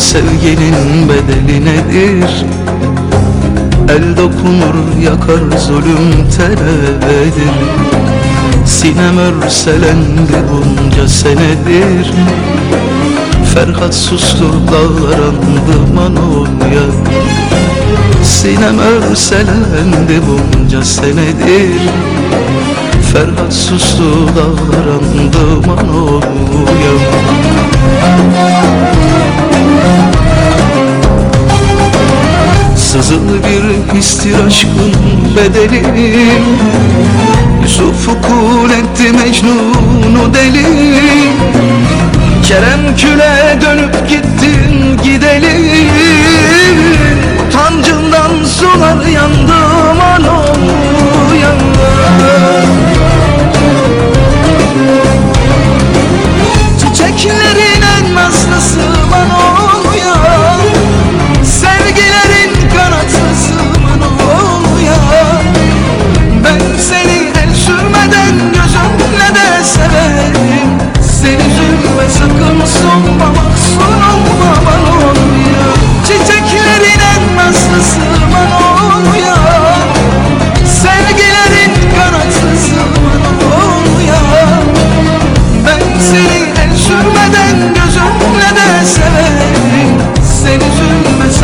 sevginin bedeli nedir? El dokunur yakar zulüm teledir Sinem örselendi bunca senedir. Ferhat sustur dağlar andı Manonya Sinem örselendi bunca senedir. Ferhat sustu dağlar andı Manonya Sızılı bir histir aşkın bedeli. Yusuf'u kul etti Mecnun'u deli. Kerem küle dönüp gittin gideli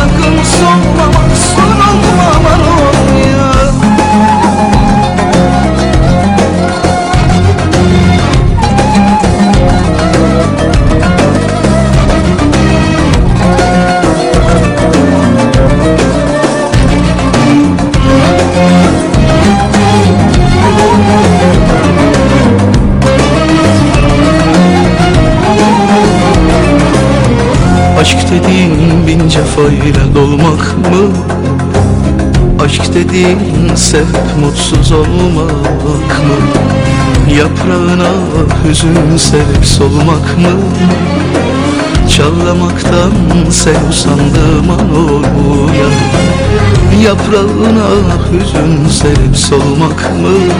Cứu Aşk dediğin bin cefayla dolmak mı? Aşk dediğin sevip mutsuz olmak mı? Yaprağına hüzün sevip solmak mı? Çağlamaktan sen usandığım an oluyor Yaprağına hüzün sevip solmak mı?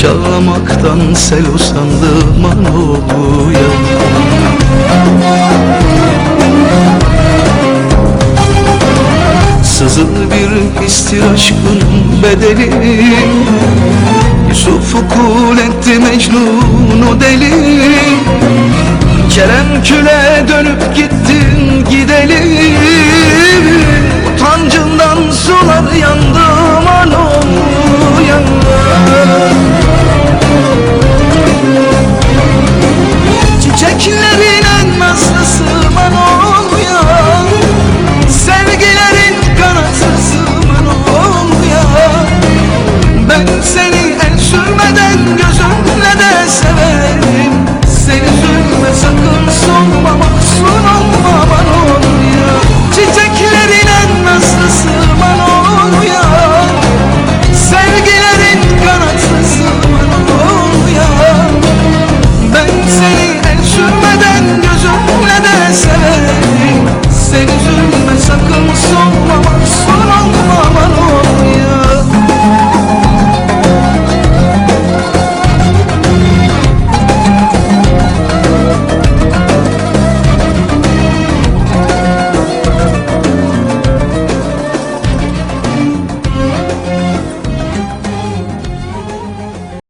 Çağlamaktan sel usandığım an oluyor Sızılı bir histir aşkın bedeli. Yusuf'u kul etti Mecnun'u deli. Kerem küle dönüp gittin gideli. Utancından sular yandı